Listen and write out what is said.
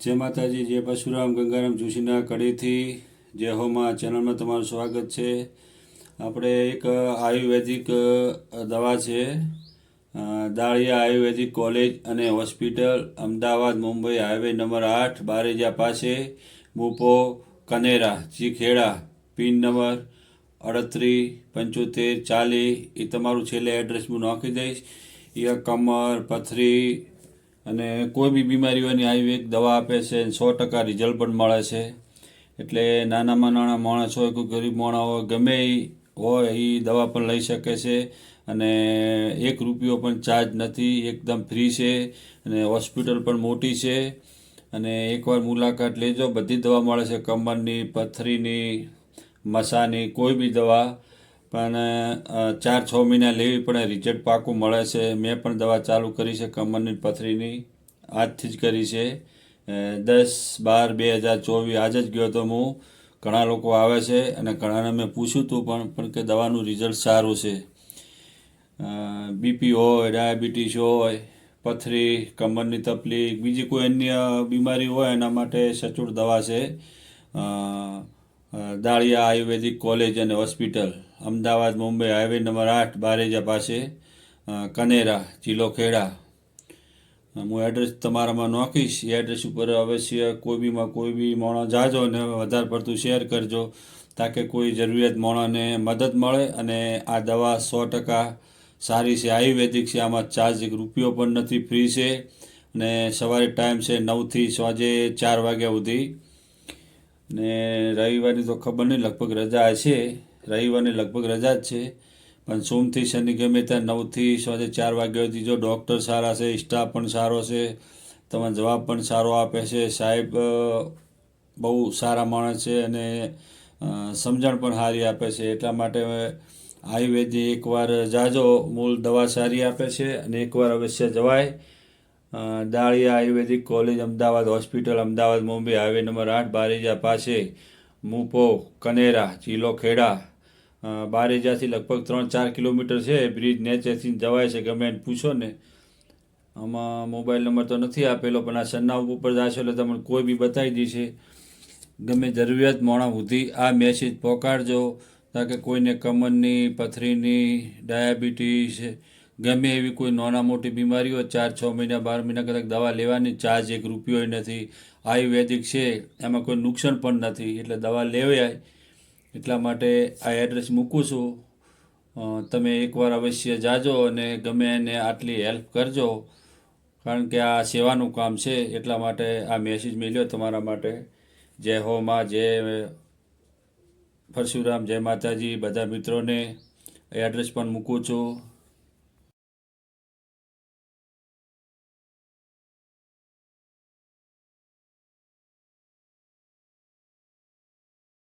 જય માતાજી જય પરશુરામ, ગંગારામ જોશીના કડીથી જય હોમાં ચેનલમાં તમારું સ્વાગત છે. આપણે એક આયુર્વેદિક દવા છે. દાળિયા આયુર્વેદિક કોલેજ અને hospital, Ahmedabad, Mumbai, highway number આઠ, બારેજા પાસે, મુપો, કનેરા, ચીખેડા, પિન નંબર અડત્રીસ, પંચોતેર, ચાલીસ. એ તમારું છેલ્લે એડ્રેસ હું નાખી દઈશ. એ કમર, પથરી અને કોઈ બી બીમારીઓની આયુર્વેદ દવા આપે છે સો ટકા રિઝલ્ટ પણ મળે છે. એટલે નાનામાં નાના માણસ હોય, કોઈ ગરીબ માણસ હોય, ગમે એ હોય એ દવા પણ લઈ શકે છે. અને એક રૂપિયો પણ ચાર્જ નથી, એકદમ ફ્રી છે અને હોસ્પિટલ પણ મોટી છે. અને એકવાર મુલાકાત લેજો, બધી દવા મળે છે, કમરની, પથરીની, મસાની, કોઈ બી દવા. પણ ચાર છ મહિના લેવી પણ રિઝલ્ટ પાકું મળે છે. મેં પણ દવા ચાલુ કરી છે, કમરની પથરીની. આજથી જ કરી છે. દસ બાર બે હજાર ચોવીસ આજ જ ગયો તો હું. ઘણા લોકો આવે છે અને ઘણાને મેં પૂછ્યું હતું પણ પણ કે દવાનું રિઝલ્ટ સારું છે. બીપી હોય, ડાયાબિટીસ હોય, પથરી, કમરની તકલીફ, બીજી કોઈ અન્ય બીમારી હોય એના માટે સચોટ દવા છે. દાળિયા આયુર્વેદિક કોલેજ અને hospital, Ahmedabad, Mumbai highway number આઠ, બારેજા પાસે કનેરા, જિલ્લો ખેડા. હું એડ્રેસ તમારામાં નોખીશ. એ એડ્રેસ ઉપર અવશ્ય કોઈ બીમાં કોઈ બી મોણો જાજો અને વધારે પડતું શેર કરજો, તાકે કોઈ જરૂરિયાત મોણોને મદદ મળે અને આ દવા સો ટકા સારી છે. આયુર્વેદિક છે. આમાં ચાર્જ રૂપિયો પણ નથી ફ્રી છે. અને સવારે ટાઈમ છે નવથી સાંજે ચાર વાગ્યા સુધી. ને રવિવારની તો ખબર નહીં, લગભગ રજા છે. રવિવારની લગભગ રજા જ છે. પણ સોમથી શનિ ગમે ત્યાં નવથી સાંજે ચાર વાગ્યા સુધી જો ડૉક્ટર સારા છે, સ્ટાફ પણ સારો છે તમને જવાબ પણ સારો આપે છે. સાહેબ બહુ સારા માણસ છે અને સમજણ પણ સારી આપે છે. એટલા માટે આયુર્વેદિક એકવાર જાજો, મૂળ દવા સારી આપે છે અને એકવાર અવશ્ય જવાય. Daliya Ayurvedic college, Ahmedabad hospital, Ahmedabad, Mumbai, highway number આઠ, બારેજા પાસે, મુપો, કનેરા ચીલો ખેડા. બારેજાથી લગભગ ત્રણ ચાર કિલોમીટર છે, બ્રિજ નેચેથી જવાય છે, ગમે એને પૂછો ને. આમાં મોબાઈલ નંબર તો નથી આપેલો, પણ આ સરનામું ઉપર જાશો એટલે તમને કોઈ બી બતાવી દેશે. ગમે જરૂરિયાત મોણા સુધી આ મેસેજ પહોંચાડજો તાકે કોઈને કમરની, પથરીની, ડાયાબિટીસ ગમે એવી કોઈ નાના મોટી બીમારી હોય, ચાર છ મહિના, બાર મહિના કદાચ દવા લેવાની ચાર્જ એક રૂપિયો નથી. આયુર્વેદિક છે, એમાં કોઈ નુકસાન પણ નથી. એટલે દવા લેવાય. એટલા માટે આ એડ્રેસ મૂકું છું. તમે એકવાર અવશ્ય જાજો અને ગમે એને આટલી હેલ્પ કરજો. કારણ કે આ સેવાનું કામ છે, એટલા માટે આ મેસેજ મેલ્યો તમારા માટે. જય હો માં, જય પરશુરામ, જય માતાજી. બધા મિત્રોને એડ્રેસ પણ મૂકું છું.